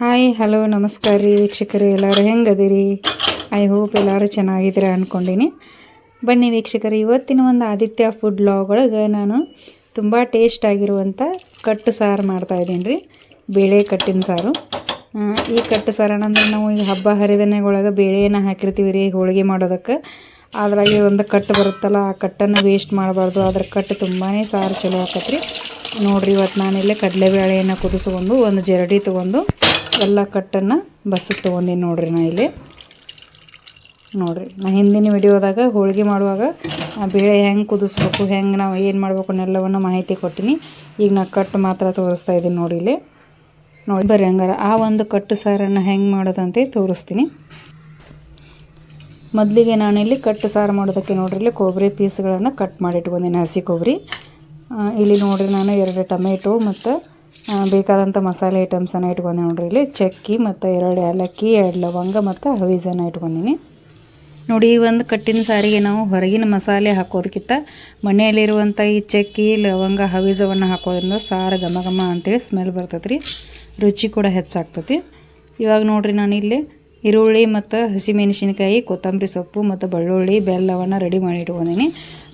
Hi hello ನಮಸ್ಕಾರ ರೀ ವೀಕ್ಷಕರು, ಎಲ್ಲರೂ ಹೆಂಗದಿರಿ? ಐ ಹೋಪ್ ಎಲ್ಲರೂ ಚೆನ್ನಾಗಿದ್ದೀರ ಅಂದ್ಕೊಂಡೀನಿ ಬನ್ನಿ ವೀಕ್ಷಕರು, ಇವತ್ತಿನ ಒಂದು ಆದಿತ್ಯ ಫುಡ್ ಲಾಗ್ ಒಳಗೆ ನಾನು ತುಂಬ ಟೇಸ್ಟ್ ಆಗಿರುವಂಥ ಕಟ್ಟು ಸಾರು ಮಾಡ್ತಾಯಿದ್ದೀನಿ ರೀ, ಬೇಳೆ ಕಟ್ಟಿನ ಸಾರು. ಈ ಕಟ್ಟು ಸಾರು ಏನಂದ್ರೆ ನಾವು ಈಗ ಹಬ್ಬ ಹರಿದನೆಗೊಳಗೆ ಬೇಳೆಯನ್ನು ಹಾಕಿರ್ತೀವಿ ರೀ, ಹೋಳಿಗೆ ಮಾಡೋದಕ್ಕೆ. ಅದ್ರಾಗೆ ಒಂದು ಕಟ್ಟು ಬರುತ್ತಲ್ಲ, ಆ ಕಟ್ಟನ್ನು ವೇಸ್ಟ್ ಮಾಡಬಾರ್ದು. ಅದ್ರ ಕಟ್ಟು ತುಂಬಾ ಸಾರು ಚಲೋ ಆಕತ್ರಿ. ನೋಡ್ರಿ ಇವತ್ತು ನಾನಿಲ್ಲೇ ಕಡಲೆಬೇಳೆಯನ್ನು ಕುದಿಸ್ಕೊಂಡು ಒಂದು ಜರಡಿ ತೊಗೊಂಡು ಎಲ್ಲ ಕಟ್ಟನ್ನು ಬಸ್ಸಿಗೆ ತೊಗೊಂಡೀನಿ ನೋಡ್ರಿ ನಾ ಇಲ್ಲಿ. ನೋಡಿರಿ, ನಾ ಹಿಂದಿನ ವಿಡಿಯೋದಾಗ ಹೋಳಿಗೆ ಮಾಡುವಾಗ ಆ ಬೇಳೆ ಹೆಂಗೆ ಕುದಿಸ್ಬೇಕು, ಹೆಂಗೆ ನಾವು ಏನು ಮಾಡಬೇಕು ಅನ್ನೆಲ್ಲವನ್ನು ಮಾಹಿತಿ ಕೊಟ್ಟಿನಿ. ಈಗ ನಾ ಕಟ್ ಮಾತ್ರ ತೋರಿಸ್ತಾ ಇದ್ದೀನಿ ನೋಡಿ ಇಲ್ಲಿ. ನೋಡಿ, ಬರ್ರಿ ಹಂಗಾರೆ. ಆ ಒಂದು ಕಟ್ಟು ಸಾರನ್ನು ಹೆಂಗೆ ಮಾಡೋದಂತ ತೋರಿಸ್ತೀನಿ. ಮೊದಲಿಗೆ ನಾನಿಲ್ಲಿ ಕಟ್ಟು ಸಾರು ಮಾಡೋದಕ್ಕೆ ನೋಡ್ರಿ, ಇಲ್ಲಿ ಕೊಬ್ಬರಿ ಪೀಸ್ಗಳನ್ನು ಕಟ್ ಮಾಡಿ ಇಟ್ಕೊಂಡಿನಿ ಹಸಿ ಕೊಬ್ಬರಿ. ಇಲ್ಲಿ ನೋಡ್ರಿ ನಾನು ಎರಡು ಟೊಮೆಟೊ ಮತ್ತು ಬೇಕಾದಂಥ ಮಸಾಲೆ ಐಟಮ್ಸನ್ನು ಇಟ್ಕೊಂಡೆ ನೋಡ್ರಿ ಇಲ್ಲಿ. ಚಕ್ಕಿ ಮತ್ತು ಎರಡು ಏಲಕ್ಕಿ, ಎರಡು ಲವಂಗ ಮತ್ತು ಹವೀಜನ್ನು ಇಟ್ಕೊಂಡಿನಿ. ನೋಡಿ, ಈ ಒಂದು ಕಟ್ಟಿನ ಸಾರಿಗೆ ನಾವು ಹೊರಗಿನ ಮಸಾಲೆ ಹಾಕೋದಕ್ಕಿಂತ ಮನೆಯಲ್ಲಿರುವಂಥ ಈ ಚಕ್ಕಿ, ಲವಂಗ, ಹವಿಜವನ್ನು ಹಾಕೋದ್ರಿಂದ ಸಾರು ಘಮ ಘಮ ಅಂತೇಳಿ ಸ್ಮೆಲ್ ಬರ್ತೈತೆ ರುಚಿ ಕೂಡ ಹೆಚ್ಚಾಗ್ತತಿ. ಇವಾಗ ನೋಡಿರಿ ನಾನು ಇಲ್ಲಿ ಈರುಳ್ಳಿ ಮತ್ತು ಹಸಿಮೆಣಸಿನ್ಕಾಯಿ, ಕೊತ್ತಂಬರಿ ಸೊಪ್ಪು ಮತ್ತು ಬೆಳ್ಳುಳ್ಳಿ, ಬೆಲ್ಲವನ್ನು ರೆಡಿ ಮಾಡಿ ಇಟ್ಕೊಂಡೀನಿ.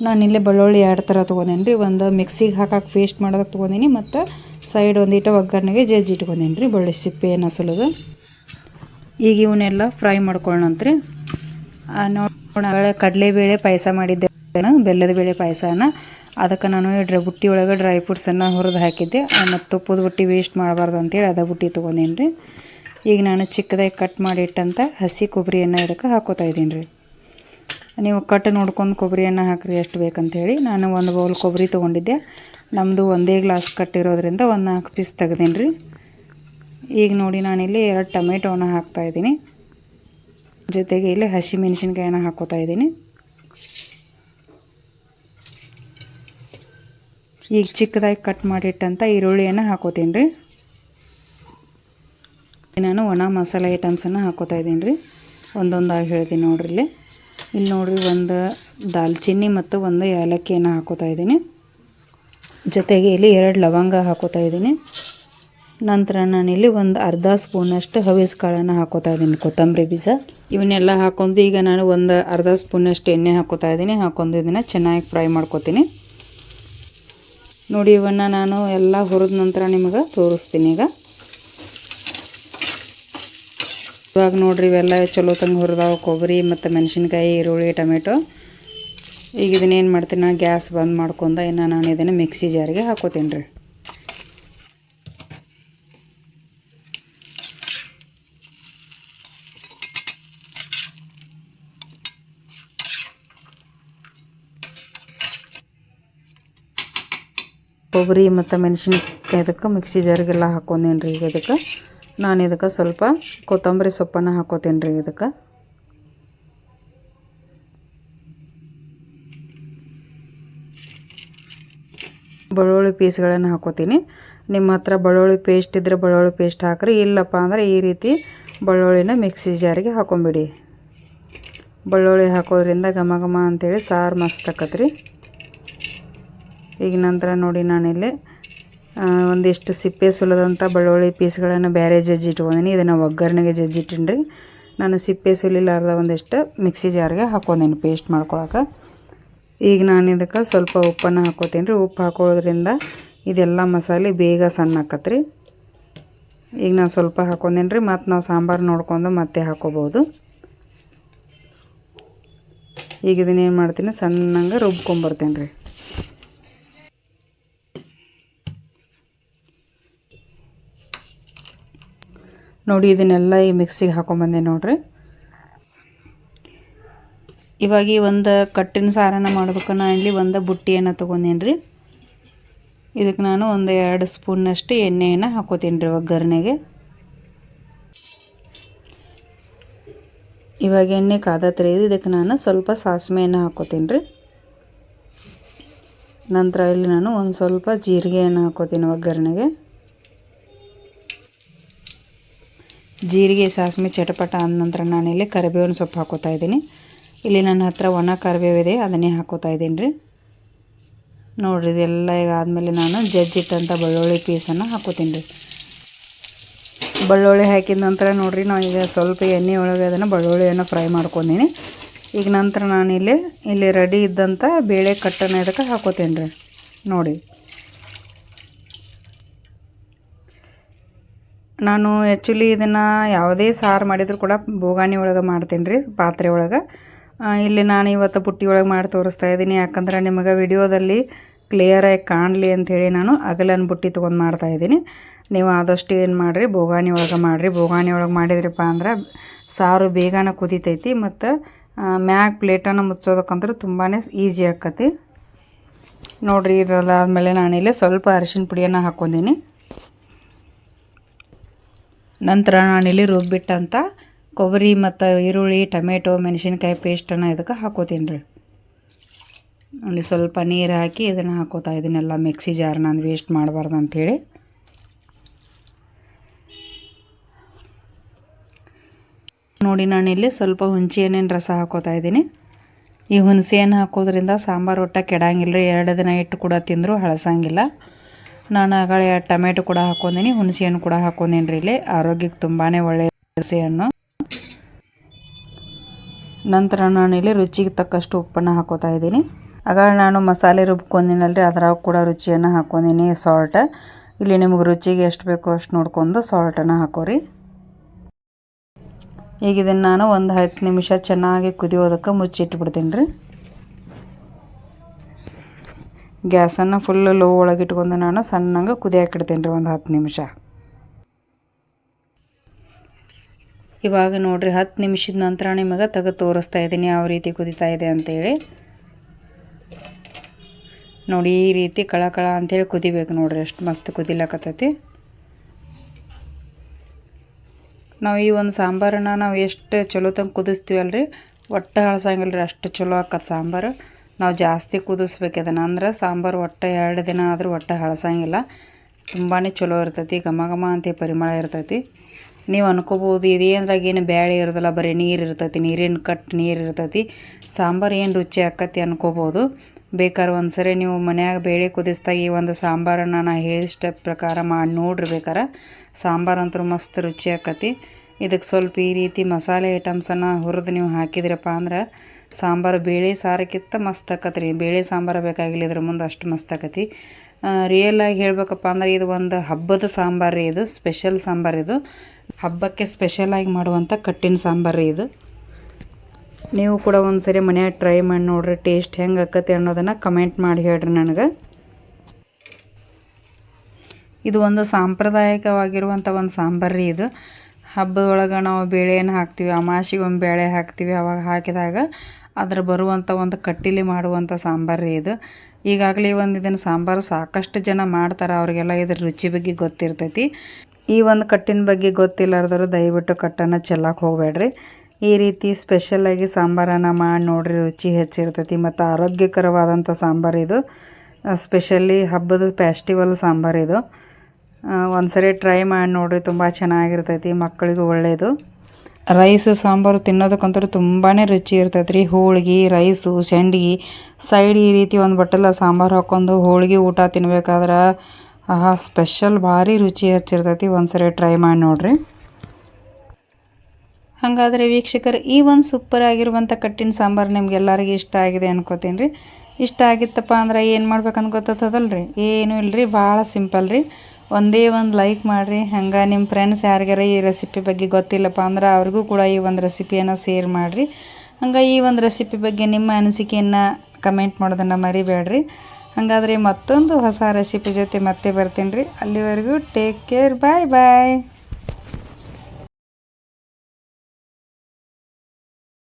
ನಾನು ಇಲ್ಲೇ ಬೆಳ್ಳುಳ್ಳಿ ಎರಡು ಥರ ತೊಗೊಂಡೇನಿ ರೀ ಒಂದು ಮಿಕ್ಸಿಗೆ ಹಾಕಕ್ಕೆ ಪೇಸ್ಟ್ ಮಾಡೋದಕ್ಕೆ ತೊಗೊಂಡೀನಿ ಮತ್ತು ಸೈಡ್ ಒಂದಿಟ್ಟು ಒಗ್ಗರಣೆಗೆ ಜಜ್ಜಿ ಇಟ್ಕೊಂಡೀನಿ ರೀ ಬೆಳ್ಳಿ ಸಿಪ್ಪೆಯನ್ನು ಸುಲಿದು ಈಗ ಇವನ್ನೆಲ್ಲ ಫ್ರೈ ಮಾಡ್ಕೊಳ್ಳೋಣಂತ್ರಿ ನೋಡಿ ಕಡಲೆಬೇಳೆ ಪಾಯಸ ಮಾಡಿದ್ದೆ ಬೆಲ್ಲದ ಬೇಳೆ ಪಾಯಸನ. ಅದಕ್ಕೆ ನಾನು ಬುಟ್ಟಿ ಒಳಗೆ ಡ್ರೈ ಫ್ರೂಟ್ಸನ್ನು ಹುರಿದು ಹಾಕಿದ್ದೆ. ಮತ್ತು ತುಪ್ಪದ ಬುಟ್ಟಿ ವೇಸ್ಟ್ ಮಾಡಬಾರ್ದು ಅಂತೇಳಿ ಅದ ಬುಟ್ಟಿ ತೊಗೊಂಡೇನಿ ರೀ ಈಗ ನಾನು ಚಿಕ್ಕದಾಗಿ ಕಟ್ ಮಾಡಿಟ್ಟಂತ ಹಸಿ ಕೊಬ್ಬರಿಯನ್ನು ಇದಕ್ಕೆ ಹಾಕೋತಾ ಇದ್ದೀನಿ ರೀ ನೀವು ಕಟ್ ನೋಡ್ಕೊಂಡು ಕೊಬ್ಬರಿಯನ್ನು ಹಾಕ್ರಿ, ಎಷ್ಟು ಬೇಕಂತೇಳಿ. ನಾನು ಒಂದು ಬೌಲ್ ಕೊಬ್ಬರಿ ತೊಗೊಂಡಿದ್ದೆ. ನಮ್ಮದು ಒಂದೇ ಗ್ಲಾಸ್ ಕಟ್ಟಿರೋದ್ರಿಂದ ಒಂದು ನಾಲ್ಕು ಪೀಸ್ ತೆಗ್ದೀನಿ ರೀ ಈಗ ನೋಡಿ ನಾನಿಲ್ಲಿ ಎರಡು ಟೊಮೆಟೊನ ಹಾಕ್ತಾಯಿದ್ದೀನಿ ಜೊತೆಗೆ ಇಲ್ಲಿ ಹಸಿ ಮೆಣಸಿನ್ಕಾಯಿನ ಹಾಕೋತಾ ಇದ್ದೀನಿ. ಈಗ ಚಿಕ್ಕದಾಗಿ ಕಟ್ ಮಾಡಿಟ್ಟಂಥ ಈರುಳ್ಳಿಯನ್ನು ಹಾಕೋತೀನಿ ರೀ ನಾನು ಒಣ ಮಸಾಲೆ ಐಟಮ್ಸನ್ನು ಹಾಕೋತಾ ಇದ್ದೀನಿ ರೀ ಒಂದೊಂದಾಗಿ ಹೇಳ್ತೀನಿ ನೋಡ್ರಿ ಇಲ್ಲಿ. ಇಲ್ಲಿ ನೋಡಿರಿ ಒಂದು ದಾಲ್ಚಿನ್ನಿ ಮತ್ತು ಒಂದು ಏಲಕ್ಕಿಯನ್ನು ಹಾಕೋತಾ ಇದ್ದೀನಿ. ಜೊತೆಗೆ ಇಲ್ಲಿ ಎರಡು ಲವಂಗ ಹಾಕೋತಾ ಇದ್ದೀನಿ. ನಂತರ ನಾನಿಲ್ಲಿ ಒಂದು ಅರ್ಧ ಸ್ಪೂನಷ್ಟು ಹವಿಸ್ ಕಾಳನ್ನು ಹಾಕೋತಾ ಇದ್ದೀನಿ, ಕೊತ್ತಂಬರಿ ಬೀಜ. ಇವನ್ನೆಲ್ಲ ಹಾಕೊಂಡು ಈಗ ನಾನು ಒಂದು ಅರ್ಧ ಸ್ಪೂನಷ್ಟು ಎಣ್ಣೆ ಹಾಕೋತಾ ಇದ್ದೀನಿ. ಹಾಕೊಂಡು ಇದನ್ನು ಚೆನ್ನಾಗಿ ಫ್ರೈ ಮಾಡ್ಕೊತೀನಿ. ನೋಡಿ, ಇವನ್ನು ನಾನು ಎಲ್ಲ ಹುರಿದ ನಂತರ ನಿಮಗೆ ತೋರಿಸ್ತೀನಿ ಈಗ. ಇವಾಗ ನೋಡ್ರಿ, ಇವೆಲ್ಲ ಚಲೋ ತಂಗ ಹುರಿದಾವ ಕೊಬ್ಬರಿ ಮತ್ತು ಮೆಣಸಿನ್ಕಾಯಿ, ಈರುಳ್ಳಿ, ಟೊಮೆಟೊ. ಈಗ ಇದನ್ನೇನು ಮಾಡ್ತೀನಿ ನಾನು ಗ್ಯಾಸ್ ಬಂದ್ ಮಾಡ್ಕೊಂಡು ಇನ್ನು ನಾನು ಇದನ್ನು ಮಿಕ್ಸಿ ಜಾರಿಗೆ ಹಾಕೋತೀನಿ ರೀ. ಕೊಬ್ಬರಿ ಮತ್ತು ಮೆಣಸಿನ್ಕಾಯಿ ಇದಕ್ಕೆ ಮಿಕ್ಸಿ ಜಾರಿಗೆಲ್ಲ ಹಾಕೊಂಡೇನಿ ರೀ ಈಗ ಇದಕ್ಕೆ. ನಾನು ಇದಕ್ಕೆ ಸ್ವಲ್ಪ ಕೊತ್ತಂಬರಿ ಸೊಪ್ಪನ್ನು ಹಾಕೋತೀನಿ ರೀ ಇದಕ್ಕೆ. ಬೆಳ್ಳುಳ್ಳಿ ಪೀಸ್ಗಳನ್ನು ಹಾಕೋತೀನಿ. ನಿಮ್ಮ ಹತ್ರ ಬೆಳ್ಳುಳ್ಳಿ ಪೇಸ್ಟ್ ಇದ್ದರೆ ಬೆಳ್ಳುಳ್ಳಿ ಪೇಸ್ಟ್ ಹಾಕ್ರಿ. ಇಲ್ಲಪ್ಪ ಅಂದರೆ ಈ ರೀತಿ ಬೆಳ್ಳುಳ್ಳಿನ ಮಿಕ್ಸಿ ಜಾರಿಗೆ ಹಾಕೊಂಬಿಡಿ. ಬೆಳ್ಳುಳ್ಳಿ ಹಾಕೋದ್ರಿಂದ ಘಮ ಘಮ ಅಂತೇಳಿ ಸಾರು ಮಸ್ತ್ ಆಕತ್ರಿ. ಈಗ ನಂತರ ನೋಡಿ ನಾನಿಲ್ಲಿ ಒಂದಿಷ್ಟು ಸಿಪ್ಪೆ ಸುಲಿದಂಥ ಬೆಳ್ಳುಳ್ಳಿ ಪೀಸ್ಗಳನ್ನು ಬೇರೆ ಜಜ್ಜಿ ಇಟ್ಕೊಂಡಿನಿ. ಇದನ್ನು ಒಗ್ಗರಣೆಗೆ ಜಜ್ಜಿಟ್ಟಿನಿ ರೀ ನಾನು ಸಿಪ್ಪೆ ಸುಲಿಲಾರ್ದ ಒಂದಿಷ್ಟು ಮಿಕ್ಸಿ ಜಾರಿಗೆ ಹಾಕೊಂಡೀನಿ ಪೇಸ್ಟ್ ಮಾಡ್ಕೊಳಕ್ಕೆ ಈಗ ನಾನು ಇದಕ್ಕೆ ಸ್ವಲ್ಪ ಉಪ್ಪನ್ನು ಹಾಕೋತೀನಿ ರೀ. ಉಪ್ಪು ಹಾಕೋದ್ರಿಂದ ಇದೆಲ್ಲ ಮಸಾಲೆ ಬೇಗ ಸಣ್ಣ ಆಕತ್ರಿ. ಈಗ ನಾನು ಸ್ವಲ್ಪ ಹಾಕೊಂಡೇನಿ ರೀ. ಮತ್ತು ನಾವು ಸಾಂಬಾರು ನೋಡ್ಕೊಂಡು ಮತ್ತೆ ಹಾಕೋಬೋದು ಈಗ ಇದನ್ನೇನು ಮಾಡ್ತೀನಿ? ಸಣ್ಣಂಗೆ ರುಬ್ಕೊಂಬರ್ತೀನಿ ರೀ. ನೋಡಿ, ಇದನ್ನೆಲ್ಲ ಈ ಮಿಕ್ಸಿಗೆ ಹಾಕೊಂಬಂದೆ ನೋಡ್ರಿ. ಇವಾಗ ಒಂದು ಕಟ್ಟಿನ ಸಾರನ್ನು ಮಾಡ್ಬೇಕು ನಾನು ಇಲ್ಲಿ ಒಂದು ಬುಟ್ಟಿಯನ್ನು ತೊಗೊಂಡೇನಿ ಇದಕ್ಕೆ ನಾನು ಒಂದು ಎರಡು ಸ್ಪೂನ್ನಷ್ಟು ಎಣ್ಣೆಯನ್ನು ಹಾಕೋತೀನಿ ರೀ ಒಗ್ಗರಣೆಗೆ ಇವಾಗ ಎಣ್ಣೆ ಕಾದತ್ರಿ ಇದಕ್ಕೆ ನಾನು ಸ್ವಲ್ಪ ಸಾಸಿವೆಯನ್ನು ಹಾಕೋತೀನಿ ರೀ ನಂತರ ಇಲ್ಲಿ ನಾನು ಒಂದು ಸ್ವಲ್ಪ ಜೀರಿಗೆಯನ್ನು ಹಾಕೋತೀನಿ ಒಗ್ಗರಣೆಗೆ ಜೀರಿಗೆ ಸಾಸಿವೆ ಚಟಪಟ ಅಂದ ನಂತರ ನಾನಿಲ್ಲಿ ಕರಿಬೇವಿನ ಸೊಪ್ಪು ಹಾಕೋತಾ ಇದ್ದೀನಿ. ಇಲ್ಲಿ ನನ್ನ ಹತ್ರ ಒಣ ಕರಿಬೇವು ಇದೆ ಅದನ್ನೇ ಹಾಕೋತಾ ಇದ್ದೀನಿ ರೀ. ನೋಡಿರಿ, ಇದೆಲ್ಲ ಈಗ ಆದಮೇಲೆ ನಾನು ಜಜ್ಜಿಟ್ಟಂಥ ಬೆಳ್ಳುಳ್ಳಿ ಪೀಸನ್ನು ಹಾಕೋತೀನಿ ರೀ. ಬೆಳ್ಳುಳ್ಳಿ ಹಾಕಿದ ನಂತರ ನೋಡಿರಿ, ನಾವು ಈಗ ಸ್ವಲ್ಪ ಎಣ್ಣೆ ಒಳಗೆ ಅದನ್ನು ಬೆಳ್ಳುಳ್ಳಿಯನ್ನು ಫ್ರೈ ಮಾಡ್ಕೊಂಡೀನಿ. ಈಗ ನಂತರ ನಾನು ಇಲ್ಲಿ ಇಲ್ಲಿ ರೆಡಿ ಇದ್ದಂಥ ಬೇಳೆ ಕಟ್ಟನ್ನು ಇದಕ್ಕೆ ಹಾಕೋತೀನಿ ರೀ. ನೋಡಿ. ನಾನು ಆ್ಯಕ್ಚುಲಿ ಇದನ್ನು ಯಾವುದೇ ಸಾರು ಮಾಡಿದರೂ ಕೂಡ, ಬೋಗಾಣಿ ಒಳಗೆ ಮಾಡ್ತೀನಿ ರೀ, ಪಾತ್ರೆ ಒಳಗೆ. ಇಲ್ಲಿ ನಾನು ಇವತ್ತು ಪುಟ್ಟಿ ಒಳಗೆ ಮಾಡಿ ತೋರಿಸ್ತಾ ಇದ್ದೀನಿ. ಯಾಕಂದ್ರೆ ನಿಮಗೆ ವಿಡಿಯೋದಲ್ಲಿ ಕ್ಲಿಯರಾಗಿ ಕಾಣಲಿ ಅಂಥೇಳಿ ನಾನು ಅಗಲನ್ ಬುಟ್ಟಿ ತೊಗೊಂಡು ಮಾಡ್ತಾಯಿದ್ದೀನಿ ನೀವು ಆದಷ್ಟು ಏನು ಮಾಡಿರಿ ಬೋಗಾನಿ ಒಳಗೆ ಮಾಡಿರಿ. ಬೋಗಾನಿ ಒಳಗೆ ಮಾಡಿದ್ರಪ್ಪ ಅಂದ್ರೆ ಸಾರು ಬೇಗನೆ ಕುದಿತೈತಿ ಮತ್ತು ಮ್ಯಾಗ ಪ್ಲೇಟನ್ನು ಮುಚ್ಚೋದಕ್ಕಂದ್ರೆ ತುಂಬಾ ಈಸಿ ಆಕತಿ. ನೋಡಿರಿ ಇದಾದ್ಮೇಲೆ ನಾನಿಲ್ಲಿ ಸ್ವಲ್ಪ ಅರಿಶಿನ ಪುಡಿಯನ್ನು ಹಾಕ್ಕೊಂಡೀನಿ ನಂತರ ನಾನಿಲ್ಲಿ ರುಬ್ಬಿಟ್ಟಂಥ ಕೊಬ್ಬರಿ ಮತ್ತು ಈರುಳ್ಳಿ, ಟೊಮೆಟೊ, ಮೆಣಸಿನ್ಕಾಯಿ ಪೇಸ್ಟನ್ನು ಇದಕ್ಕೆ ಹಾಕೋತೀನಿ ರೀ. ನೋಡಿ, ಸ್ವಲ್ಪ ನೀರು ಹಾಕಿ ಇದನ್ನು ಹಾಕೋತಾ ಇದನ್ನೆಲ್ಲ ಮಿಕ್ಸಿ ಜಾರ್ ನಾನು ವೇಸ್ಟ್ ಮಾಡಬಾರ್ದು ಅಂಥೇಳಿ ನೋಡಿ, ನಾನು ಇಲ್ಲಿ ಸ್ವಲ್ಪ ಹುಣಸೆ ಹಣ್ಣಿನ ರಸ ಹಾಕೋತಾ ಇದ್ದೀನಿ ಈ ಹುಣಸೆ ಹಣ್ಣು ಹಾಕೋದ್ರಿಂದ ಸಾಂಬಾರು ಒಟ್ಟ ಕೆಡಂಗಿಲ್ಲ ರೀ ಎರಡು ದಿನ ಇಟ್ಟು ಕೂಡ ತಿಂದರೂ ಹಳಸಂಗಿಲ್ಲ. ನಾನು ಆಗಳೆ ಟೊಮೆಟೊ ಕೂಡ ಹಾಕೊಂಡಿನಿ, ಹುಣಸೆ ಹಣ್ಣು ಕೂಡ ಹಾಕೊಂಡಿನಿ ರೀ ಇಲ್ಲಿ. ಆರೋಗ್ಯಕ್ಕೆ ತುಂಬಾ ಒಳ್ಳೆಯ ಹಣ್ಣು. ನಂತರ ನಾನು ಇಲ್ಲಿ ರುಚಿಗೆ ತಕ್ಕಷ್ಟು ಉಪ್ಪನ್ನು ಹಾಕೋತಾ ಇದ್ದೀನಿ. ಆಗ ನಾನು ಮಸಾಲೆ ರುಬ್ಕೊಂಡಿನಲ್ರಿ ಅದ್ರಾಗ ಕೂಡ ರುಚಿಯನ್ನು ಹಾಕ್ಕೊಂಡೀನಿ ಸಾಲ್ಟ್ ಇಲ್ಲಿ ನಿಮಗೆ ರುಚಿಗೆ ಎಷ್ಟು ಬೇಕೋ ಅಷ್ಟು ನೋಡ್ಕೊಂಡು ಸಾಲ್ಟನ್ನು ಹಾಕೋರಿ. ಈಗ ಇದನ್ನು ನಾನು ಒಂದು ಹತ್ತು ನಿಮಿಷ ಚೆನ್ನಾಗಿ ಕುದಿಯೋದಕ್ಕೆ ಮುಚ್ಚಿಟ್ಬಿಡ್ತೀನಿ ರೀ. ಗ್ಯಾಸನ್ನು ಫುಲ್ಲು ಲೋ ಒಳಗೆ ಇಟ್ಕೊಂಡು ನಾನು ಸಣ್ಣಗೆ ಕುದಿಯಾಕಿಡ್ತೀನಿ ರೀ ಒಂದು ಹತ್ತು ನಿಮಿಷ. ಇವಾಗ ನೋಡಿರಿ ಹತ್ತು ನಿಮಿಷದ ನಂತರ ನಿಮಗೆ ತೆಗೆದು ತೋರಿಸ್ತಾ ಇದ್ದೀನಿ ಯಾವ ರೀತಿ ಕುದಿತಾ ಇದೆ ಅಂತೇಳಿ. ನೋಡಿ ಈ ರೀತಿ ಕಳ ಕಳ ಅಂತೇಳಿ ಕುದಿಬೇಕು ನೋಡಿರಿ ಎಷ್ಟು ಮಸ್ತ್ ಕುದಿಲಕತ್ತೈತಿ. ನಾವು ಈ ಒಂದು ಸಾಂಬಾರನ್ನು ನಾವು ಎಷ್ಟು ಚಲೋ ತಂಗ ಕುದಿಸ್ತೀವಲ್ರಿ ಒಟ್ಟು ಹಳಸಂಗಿಲ್ಲ ರೀ ಅಷ್ಟು ಚಲೋ ಆಕತ್ತೆ ಸಾಂಬಾರು. ನಾವು ಜಾಸ್ತಿ ಕುದಿಸ್ಬೇಕು ಅದನ್ನು ಅಂದ್ರೆ ಸಾಂಬಾರು ಒಟ್ಟು ಎರಡು ದಿನ ಆದರೂ ಒಟ್ಟು ಹಳಸಂಗಿಲ್ಲ. ತುಂಬಾ ಚಲೋ ಇರ್ತೈತಿ, ಘಮ ಘಮ ಅಂತ ಪರಿಮಳ ಇರ್ತೈತಿ. ನೀವು ಅನ್ಕೋಬೋದು ಇದೇನ್ರಾಗ ಏನು ಬ್ಯಾಳೆ ಇರೋದಿಲ್ಲ ಬರೀ ನೀರು ಇರ್ತೈತಿ, ನೀರಿನ ಕಟ್ ನೀರು ಇರ್ತೈತಿ. ಸಾಂಬಾರು ಏನು ರುಚಿ ಆಕತಿ ಅನ್ಕೋಬೋದು. ಬೇಕಾದ್ರೆ ಒಂದು ಸರಿ ನೀವು ಮನ್ಯಾಗ ಬೇಳೆ ಕುದಿಸ್ದಾಗ ಈ ಒಂದು ಸಾಂಬಾರನ್ನು ನಾನು ಹೇಳಿ ಸ್ಟೆಪ್ ಪ್ರಕಾರ ಮಾಡಿ ನೋಡ್ರಿ ಬೇಕಾರೆ. ಸಾಂಬಾರು ಅಂತೂ ಮಸ್ತ್ ರುಚಿ ಆಕತಿ ಇದಕ್ಕೆ ಸ್ವಲ್ಪ ಈ ರೀತಿ ಮಸಾಲೆ ಐಟಮ್ಸನ್ನು ಹುರಿದು ನೀವು ಹಾಕಿದ್ರಪ್ಪ ಅಂದ್ರೆ ಸಾಂಬಾರು ಬೇಳೆ ಸಾರಕ್ಕಿಂತ ಮಸ್ತ್ ಆಕತಿ ರೀ ಬೇಳೆ ಸಾಂಬಾರು ಬೇಕಾಗಿಲ್ಲ, ಇದ್ರ ಮುಂದೆ ಅಷ್ಟು ಮಸ್ತ್ ಆಕತಿ ರಿಯಲಾಗಿ ಹೇಳ್ಬೇಕಪ್ಪ ಅಂದ್ರೆ ಇದು ಒಂದು ಹಬ್ಬದ ಸಾಂಬಾರು ರೀ ಇದು ಸ್ಪೆಷಲ್ ಸಾಂಬಾರು ಇದು. ಹಬ್ಬಕ್ಕೆ ಸ್ಪೆಷಲಾಗಿ ಮಾಡುವಂಥ ಕಟ್ಟಿನ ಸಾಂಬಾರು ಇದು. ನೀವು ಕೂಡ ಒಂದು ಸರಿ ಮನ್ಯಾಗ ಟ್ರೈ ಮಾಡಿ ನೋಡ್ರಿ ಟೇಸ್ಟ್ ಹೆಂಗೆ ಆಕತಿ ಅನ್ನೋದನ್ನು ಕಮೆಂಟ್ ಮಾಡಿ ಹೇಳ್ರಿ ನನಗೆ. ಇದು ಒಂದು ಸಾಂಪ್ರದಾಯಿಕವಾಗಿರುವಂಥ ಒಂದು ಸಾಂಬಾರು ಇದು. ಹಬ್ಬದೊಳಗೆ ನಾವು ಬೇಳೆಯನ್ನು ಹಾಕ್ತೀವಿ ಅಮಾಸಿಗೆ ಒಂದು ಬೇಳೆ ಹಾಕ್ತೀವಿ ಅವಾಗ ಹಾಕಿದಾಗ ಅದ್ರ ಬರುವಂಥ ಒಂದು ಕಟ್ಟಿಲಿ ಮಾಡುವಂಥ ಸಾಂಬಾರು ಇದು. ಈಗಾಗಲೇ ಒಂದು ಇದನ್ನು ಸಾಂಬಾರು ಸಾಕಷ್ಟು ಜನ ಮಾಡ್ತಾರೆ, ಅವ್ರಿಗೆಲ್ಲ ಇದ್ರ ರುಚಿ ಬಗ್ಗೆ ಗೊತ್ತಿರ್ತೈತಿ. ಈ ಒಂದು ಕಟ್ಟಿನ ಬಗ್ಗೆ ಗೊತ್ತಿಲ್ಲಾರ್ದವರು ದಯವಿಟ್ಟು ಕಟ್ಟನ್ನು ಚೆಲ್ಲಕ್ಕೆ ಹೋಗಬೇಡ್ರಿ. ಈ ರೀತಿ ಸ್ಪೆಷಲಾಗಿ ಸಾಂಬಾರನ್ನು ಮಾಡಿ ನೋಡ್ರಿ, ರುಚಿ ಹೆಚ್ಚಿರ್ತೈತಿ ಮತ್ತು ಆರೋಗ್ಯಕರವಾದಂಥ ಸಾಂಬಾರು ಇದು. ಸ್ಪೆಷಲಿ ಹಬ್ಬದ ಫೆಸ್ಟಿವಲ್ ಸಾಂಬಾರು ಇದು. ಒಂದು ಸರಿ ಟ್ರೈ ಮಾಡಿ ನೋಡ್ರಿ, ತುಂಬ ಚೆನ್ನಾಗಿರ್ತೈತಿ, ಮಕ್ಕಳಿಗೂ ಒಳ್ಳೆಯದು ರೈಸು ಸಾಂಬಾರು ತಿನ್ನೋದಕ್ಕಂತೂ ತುಂಬಾ ರುಚಿ ಇರ್ತೈತೆ ರೀ ಹೋಳಿಗೆ ರೈಸು ಸಂಡ್ಗಿ ಸೈಡ್ ಈ ರೀತಿ ಒಂದು ಬಟ್ಟಲ ಸಾಂಬಾರು ಹಾಕ್ಕೊಂಡು ಹೋಳಿಗೆ ಊಟ ತಿನ್ಬೇಕಾದ್ರೆ ಆಹಾ ಸ್ಪೆಷಲ್ ಭಾರಿ ರುಚಿ ಹಚ್ಚಿರ್ತೈತಿ. ಒಂದು ಸರಿ ಟ್ರೈ ಮಾಡಿ ನೋಡ್ರಿ. ಹಾಗಾದರೆ ವೀಕ್ಷಕರು, ಈ ಒಂದು ಸೂಪರ್ ಆಗಿರುವಂಥ ಕಟ್ಟಿನ ಸಾಂಬಾರು ನಿಮ್ಗೆಲ್ಲರಿಗೂ ಇಷ್ಟ ಆಗಿದೆ ಅನ್ಕೋತೀನಿ ರೀ ಇಷ್ಟ ಆಗಿತ್ತಪ್ಪ ಅಂದ್ರೆ ಏನು ಮಾಡ್ಬೇಕಂತ ಗೊತ್ತದಲ್ಲ ರೀ ಏನೂ ಇಲ್ಲರಿ ಭಾಳ ಸಿಂಪಲ್ ರೀ. ಒಂದೇ ಒಂದು ಲೈಕ್ ಮಾಡಿರಿ. ಹಂಗೆ ನಿಮ್ಮ ಫ್ರೆಂಡ್ಸ್ ಯಾರಿಗಾರ ಈ ರೆಸಿಪಿ ಬಗ್ಗೆ ಗೊತ್ತಿಲ್ಲಪ್ಪ ಅಂದ್ರೆ ಅವ್ರಿಗೂ ಕೂಡ ಈ ಒಂದು ರೆಸಿಪಿಯನ್ನು ಶೇರ್ ಮಾಡಿರಿ. ಹಂಗೆ ಈ ಒಂದು ರೆಸಿಪಿ ಬಗ್ಗೆ ನಿಮ್ಮ ಅನಿಸಿಕೆಯನ್ನು ಕಮೆಂಟ್ ಮಾಡೋದನ್ನು ಮರಿಬೇಡ್ರಿ. ಹಾಗಾದ್ರೆ ಮತ್ತೊಂದು ಹೊಸ ರೆಸಿಪಿ ಜೊತೆ ಮತ್ತೆ ಬರ್ತೀನಿ ರೀ. ಅಲ್ಲಿವರೆಗೂ ಟೇಕ್ ಕೇರ್ ಬಾಯ್ ಬಾಯ್